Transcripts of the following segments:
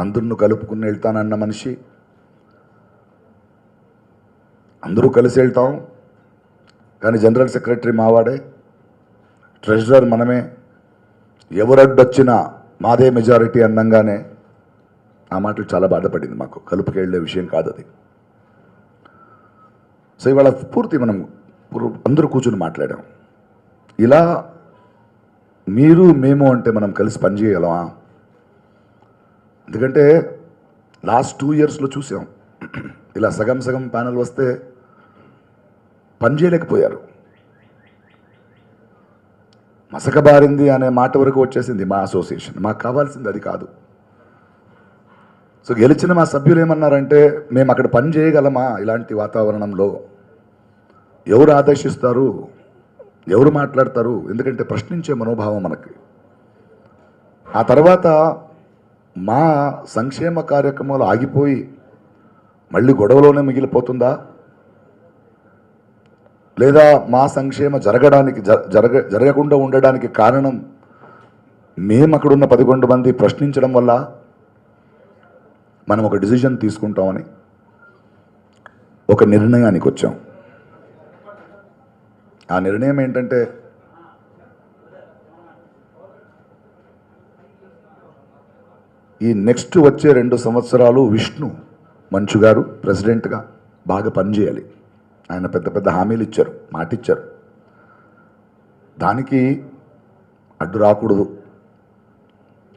అందరిని కలుపుకుని వెళ్తానన్న మనిషి. అందరూ కలిసి వెళ్తాం. కానీ జనరల్ సెక్రటరీ మావాడే ట్రెజరర్ మనమే. ఎవరడ్డొచ్చినా మాదే మెజారిటీ అందంగానే ఆ మాటలు చాలా బాధపడింది మాకు. కలుపుకెళ్ళే విషయం కాదు అది సో ఇవాళ పూర్తి మనం అందరూ కూర్చుని మాట్లాడాం. ఇలా మీరు మేము అంటే మనం కలిసి పనిచేయగలమా? ఎందుకంటే లాస్ట్ టూ ఇయర్స్లో చూసాం. ఇలా సగం సగం ప్యానల్ వస్తే పని చేయలేకపోయారు మసకబారింది అనే మాట వరకు వచ్చేసింది మా అసోసియేషన్ మాకు కావాల్సింది అది కాదు. సో గెలిచిన మా సభ్యులు ఏమన్నారంటే మేము అక్కడ పని చేయగలమా ఇలాంటి వాతావరణంలో? ఎవరు ఆదేశిస్తారు? ఎవరు మాట్లాడతారు? ఎందుకంటే ప్రశ్నించే మనోభావం మనకి. ఆ తర్వాత మా సంక్షేమ కార్యక్రమాలు ఆగిపోయి మళ్ళీ గొడవలోనే మిగిలిపోతుందా? లేదా మా సంక్షేమ జరగడానికి జ- జరగ జరగకుండా ఉండడానికి కారణం మేము అక్కడున్న పదకొండు మంది ప్రశ్నించడం వల్ల మనం ఒక డిసిజన్ తీసుకుంటామని ఒక నిర్ణయానికి వచ్చాం ఆ నిర్ణయం ఏంటంటే ఈ నెక్స్ట్ వచ్చే రెండు సంవత్సరాలు విష్ణు మంచు గారు ప్రెసిడెంట్గా బాగా పనిచేయాలి ఆయన పెద్ద పెద్ద హామీలు ఇచ్చారు మాటిచ్చారు. దానికి అడ్డు రాకూడదు.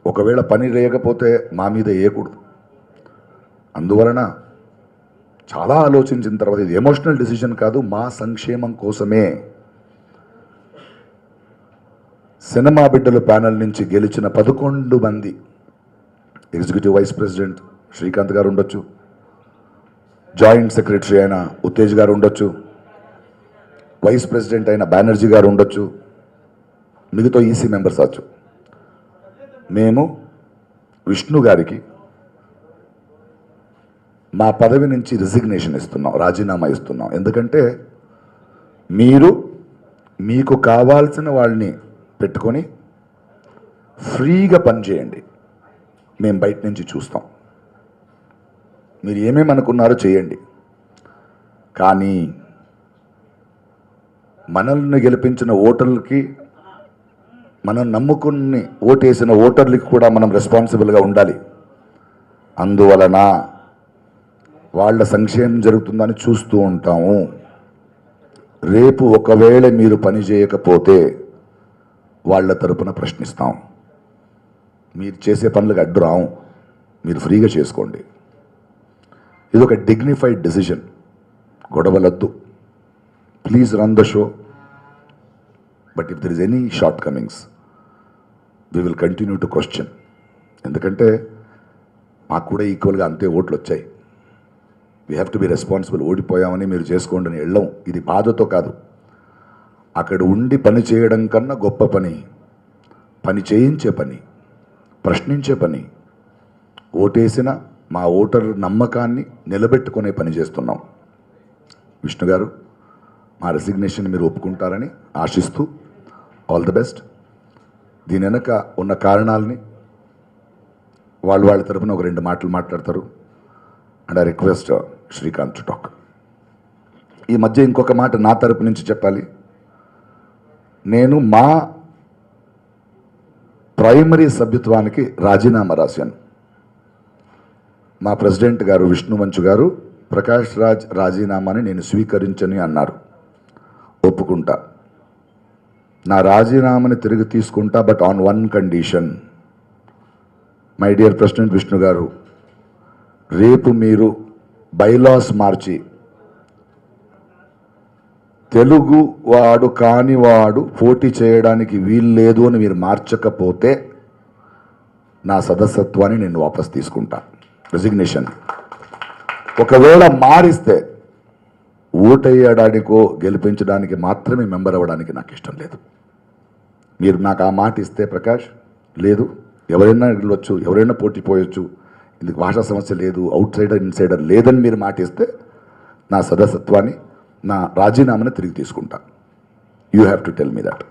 ఒకవేళ పని లేకపోతే మా మీద వేయకూడదు అందువలన చాలా ఆలోచించిన తర్వాత ఇది ఎమోషనల్ డిసిషన్ కాదు మా సంక్షేమం కోసమే. సినిమా బిడ్డల ప్యానల్ నుంచి గెలిచిన పదకొండు మంది ఎగ్జిక్యూటివ్ వైస్ ప్రెసిడెంట్ శ్రీకాంత్ గారు ఉండొచ్చు. జాయింట్ సెక్రటరీ అయిన ఉత్తేజ్ గారు ఉండొచ్చు. వైస్ ప్రెసిడెంట్ అయిన బెనర్జీ గారు ఉండొచ్చు. మిగతా ఈసీ మెంబర్స్ అవచ్చు మేము విష్ణు గారికి మా పదవి నుంచి రిజిగ్నేషన్ ఇస్తున్నాం రాజీనామా ఇస్తున్నాం. ఎందుకంటే మీరు మీకు కావాల్సిన వాళ్ళని పెట్టుకొని ఫ్రీగా పనిచేయండి. మేము బయట నుంచి చూస్తాం. మీరు ఏమేమి అనుకున్నారో చేయండి. కానీ మనల్ని గెలిపించిన ఓటర్లకి మనం నమ్ముకుని ఓటేసిన ఓటర్లకి కూడా మనం రెస్పాన్సిబుల్గా ఉండాలి. అందువలన వాళ్ళ సంక్షేమం జరుగుతుందని చూస్తూ ఉంటాము. రేపు ఒకవేళ మీరు పని చేయకపోతే వాళ్ళ తరపున ప్రశ్నిస్తాం. మీరు చేసే పనులకు అడ్డు రావు. మీరు ఫ్రీగా చేసుకోండి. ఇది ఒక dignified decision గొడవలద్దు. Please run the show but if there is any shortcomings we will continue to question ఎందుకంటే మాకు కూడా ఈక్వల్గా అంతే ఓట్లు వచ్చాయి we have to be responsible ఓడిపోయామని మీరు చేసుకోండి అని వెళ్ళం. ఇది బాధతో కాదు. అక్కడ ఉండి పని చేయడం కన్నా గొప్ప పని. పని చేయించే పని. ప్రశ్నించే పని. ఓటేసిన మా ఓటర్ నమ్మకాన్ని నిలబెట్టుకునే పని చేస్తున్నాం. విష్ణు గారు మా రెసిగ్నేషన్ మీరు ఒప్పుకుంటారని ఆశిస్తూ ఆల్ ది బెస్ట్ దీని వెనక ఉన్న కారణాలని వాళ్ళు వాళ్ళ తరపున ఒక రెండు మాటలు మాట్లాడతారు. And I request Srikanth to talk ఈ మధ్య ఇంకొక మాట నా తరపు నుంచి చెప్పాలి. నేను మా ప్రైమరీ సభ్యత్వానికి రాజీనామా రాశాను. మా ప్రెసిడెంట్ గారు విష్ణువంచు గారు ప్రకాష్ రాజ్ రాజీనామాని నేను స్వీకరించని అన్నారు. ఒప్పుకుంటా. నా రాజీనామాని తిరిగి తీసుకుంటా but on one condition. My dear president Vishnu garu రేపు మీరు బైలాస్ మార్చి తెలుగు వాడు కానివాడు పోటీ చేయడానికి వీల్లేదు అని మీరు మార్చకపోతే నా సదస్యత్వాన్ని నేను వాపస్ తీసుకుంటా. రెసిగ్నేషన్ ఒకవేళ మారిస్తే ఓటేయడానికో గెలిపించడానికి మాత్రమే మెంబర్ అవ్వడానికి నాకు ఇష్టం లేదు. మీరు నాకు ఆ మాట ఇస్తే ప్రకాష్ లేదు. ఎవరైనా వెళ్ళొచ్చు ఎవరైనా పోటీ పోయొచ్చు. ఇందుకు భాషా సమస్య లేదు అవుట్ సైడర్ ఇన్సైడర్ లేదని మీరు మాట ఇస్తే నా సదస్యత్వాన్ని నా రాజీనామాని తిరిగి తీసుకుంటా. You have to tell me that